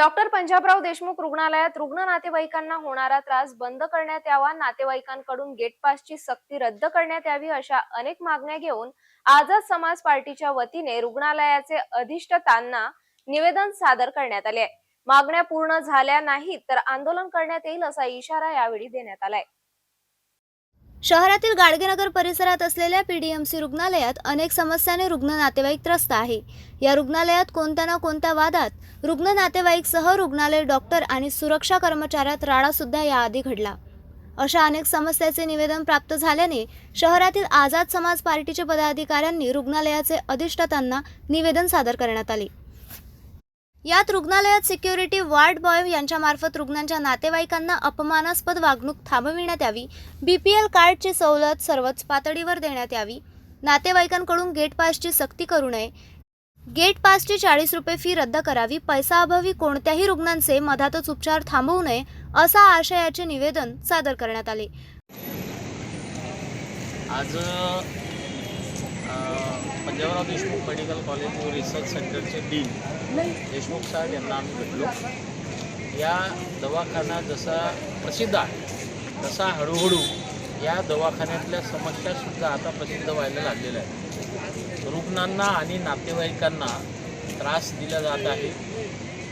Doctor Panjabrao Deshmukh रुग्णालयात रुग्ण नातेवाईकांना होणारा त्रास बंद करण्यात यावा नातेवाईकांकडून गेटपासची सक्ती रद्द करण्यात यावी अशा अनेक मागण्या घेऊन आझाद समाज पार्टीच्या वतीने रुग्णालयाचे अधिष्ठातांना निवेदन सादर करण्यात आले मागण्या पूर्ण झाल्या नाहीत तर आंदोलन करण्यात येईल असा इशारा यावेळी देण्यात आलाय. शहरातील गाडगेनगर परिसरात असलेल्या पीडीएमसी रुग्णालयात अनेक समस्याने रुग्ण नातेवाईक त्रस्त आहे. या रुग्णालयात कोणत्या ना कोणत्या वादात रुग्ण नातेवाईकसह रुग्णालय डॉक्टर आणि सुरक्षा कर्मचाऱ्यात राडासुद्धा याआधी घडला. अशा अनेक समस्याचे निवेदन प्राप्त झाल्याने शहरातील आझाद समाज पार्टीचे पदाधिकाऱ्यांनी रुग्णालयाचे अधिष्ठातांना निवेदन सादर करण्यात आले. यात रुग्णालयात सिक्युरिटी वार्ड बॉय यांच्यामार्फत रुग्णांच्या नातेवाईकांना अपमानास्पद वागणूक थांबविण्यात यावी. बीपीएल कार्डची सवलत सर्वच पातळीवर देण्यात यावी. नातेवाईकांकडून गेट पासची सक्ती करू नये. गेट पासची चाळीस रुपये फी रद्द करावी. पैसाअभावी कोणत्याही रुग्णांचे मधातच उपचार थांबवू नये असा आशयाचे निवेदन सादर करण्यात आले. आज आ, पंजाबराव देशमुख मेडिकल कॉलेज व रिसर्च सेंटरचे डीन देशमुख साहेब यांना आम्ही भेटलो. या दवाखाना जसा प्रसिद्ध आहे तसा हळूहळू या दवाखान्यातल्या समस्यासुद्धा आता प्रसिद्ध व्हायला लागलेल्या आहेत. रुग्णांना आणि नातेवाईकांना त्रास दिला जात आहे.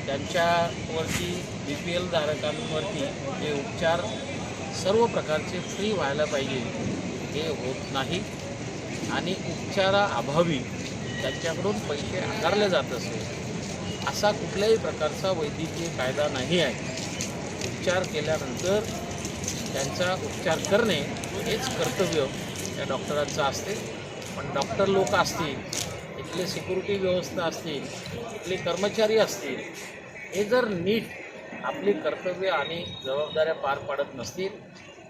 त्यांच्यावरती बी पी एल धारकांवरती जे उपचार सर्व प्रकारचे फ्री व्हायला पाहिजे हे होत नाही. आणि उपचाराअभावी त्यांच्याकडून पैसे आकारले जात असे. असा कुठल्याही प्रकारचा वैद्यकीय कायदा नाही आहे. उपचार केल्यानंतर त्यांचा उपचार करणे हेच कर्तव्य त्या डॉक्टरांचं असते. पण डॉक्टर लोक असतील इथले सिक्युरिटी व्यवस्था असतील इथले कर्मचारी असतील हे जर नीट आपली कर्तव्य आणि जबाबदाऱ्या पार पाडत नसतील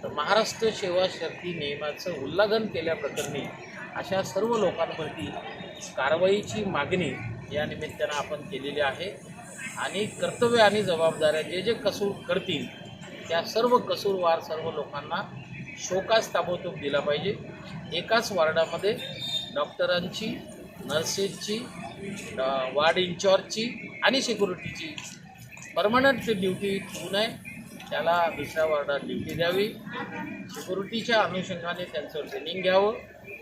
तर महाराष्ट्र सेवा शर्ती नियमाचं उल्लंघन केल्याप्रकरणी अशा सर्व लोकांवरती कारवाईची मागणी या निमित्तानं आपण केलेली आहे. आणि कर्तव्य आणि जबाबदाऱ्या जे जे कसूर करतील त्या सर्व कसूरवार सर्व लोकांना शोकास ताबडतोब दिला पाहिजे. एकाच वार्डामध्ये डॉक्टरांची नर्सेसची वार्ड इन्चार्जची आणि सिक्युरिटीची परमनंट ड्युटी ठेवू नये त्याला दुसऱ्या वार्डात ड्युटी द्यावी. सिक्युरिटीच्या अनुषंगाने त्यांचं ट्रेनिंग घ्यावं.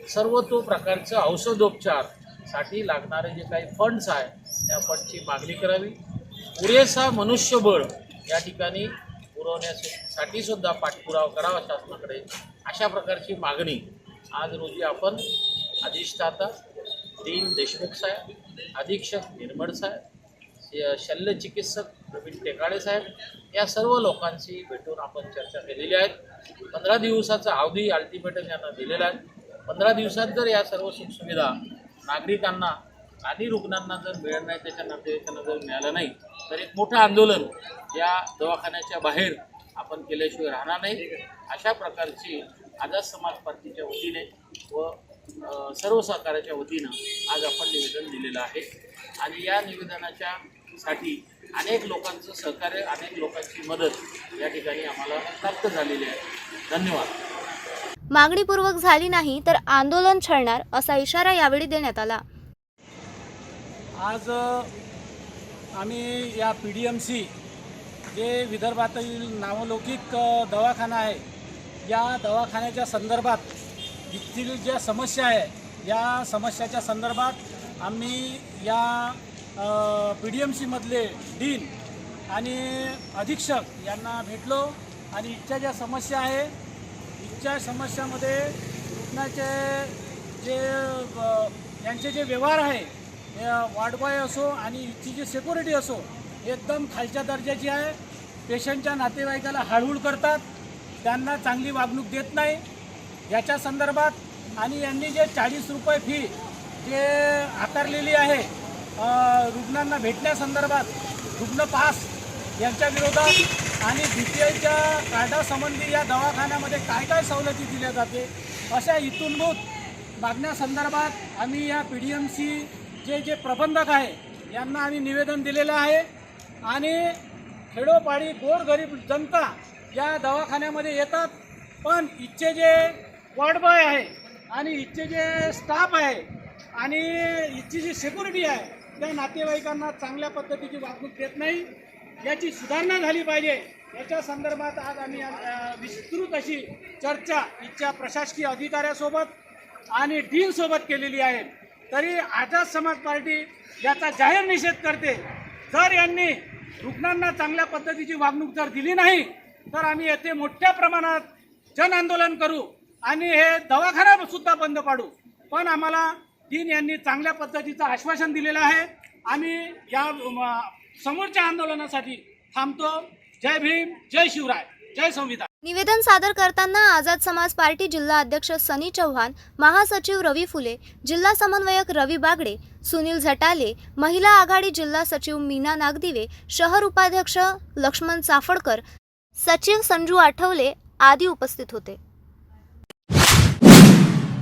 सर्व तो प्रकारचं औषधोपचारसाठी लागणारे जे काही फंड्स आहे त्या फंडची मागणी करावी. पुरेसा मनुष्यबळ या ठिकाणी पुरवण्यासाठी सुद्धा पाठपुरावा करावा शासनाकडे. अशा प्रकारची मागणी आज रोजी आपण अधिष्ठाता दीन देशमुख साहेब अधीक्षक निर्मळ साहेब श- शल्य चिकित्सक प्रवीण टेकाळे साहेब या सर्व लोकांशी भेटून आपण चर्चा केलेली आहे. पंधरा दिवसाचा अवधी अल्टिमेटम यांना दिलेला आहे. पंधरा दिवसात जर या सर्व सुखसुविधा नागरिकांना आणि रुग्णांना जर मिळत नाही त्याच्या नातेवाईकांना जर मिळालं नाही तर एक मोठं आंदोलन या दवाखान्याच्या बाहेर आपण केल्याशिवाय राहणार नाही. अशा प्रकारची आझाद समाज पार्टीच्या वतीने व सर्व सहकार्याच्या वतीनं आज आपण निवेदन दिलेलं आहे. आणि या निवेदनाच्या साठी अनेक लोकांचं सहकार्य अनेक लोकांची मदत या ठिकाणी आम्हाला प्राप्त झालेली आहे. धन्यवाद. मागणीपूर्वक झाली नाही तर आंदोलन छळणार असा इशारा यावेळी देण्यात आला. आज आम्ही या पी डी एम सी जे विदर्भातील नावलौकिक दवाखाना आहे या दवाखान्याच्या संदर्भात येथील ज्या समस्या आहे या समस्याच्या संदर्भात आम्ही या पी डी एम सीमधले डीन आणि अधीक्षक यांना भेटलो आणि इथच्या ज्या समस्या आहे इथच्या समस्यामध्ये रुग्णाचे जे यांचे जे व्यवहार आहे वॉर्डबॉय असो आणि इथची जी सिक्युरिटी असो एकदम खालच्या दर्जाची आहे. पेशंटच्या नातेवाईकाला हळहळ करतात. त्यांना चांगली वागणूक देत नाही. याच्या संदर्भात आणि यांनी जे चाळीस रुपये फी जे आकारलेली आहे रुग्णांना भेटण्यासंदर्भात रुग्ण पास यांच्या विरोधात आणि बी पी एलच्या कार्डासंबंधी या दवाखान्यामध्ये काय काय सवलती दिल्या जाते? अशा इतूनभूत मागण्यासंदर्भात आम्ही या पी डी एम सी जे जे प्रबंधक आहे यांना आम्ही निवेदन दिलेलं आहे. आणि खेडोपाडी गोरगरीब जनता या दवाखान्यामध्ये येतात. पण इथचे जे वॉर्डबॉय आहे आणि इथचे जे स्टाफ आहे आणि इथची जी सिक्युरिटी आहे त्या नातेवाईकांना चांगल्या पद्धतीची वागणूक देत नाही. याची सुधारणा झाली पाहिजे. याच्या संदर्भात आज आम्ही विस्तृत अशी चर्चा इथच्या प्रशासकीय अधिकाऱ्यासोबत आणि डीनसोबत केलेली आहे. तरी आझाद समाज पार्टी याचा जाहीर निषेध करते. जर यांनी रुग्णांना चांगल्या पद्धतीची वागणूक जर दिली नाही तर आम्ही येथे मोठ्या प्रमाणात जन आंदोलन करू आणि हे दवाखाना सुद्धा बंद पाडू. पण आम्हाला डीन यांनी चांगल्या पद्धतीचं आश्वासन दिलेलं आहे. आम्ही या म, समोरच्या आंदोलनासाठी थांबतो. जय भीम जय शिवराय जय संविधान. निवेदन सादर करताना आझाद समाज पार्टी जिल्हा अध्यक्ष सनी चव्हाण महासचिव रवी फुले जिल्हा समन्वयक रवी बागडे सुनील झटाले महिला आघाडी जिल्हा सचिव मीना नागदिवे शहर उपाध्यक्ष लक्ष्मण चाफडकर सचिव संजू आठवले आदी उपस्थित होते.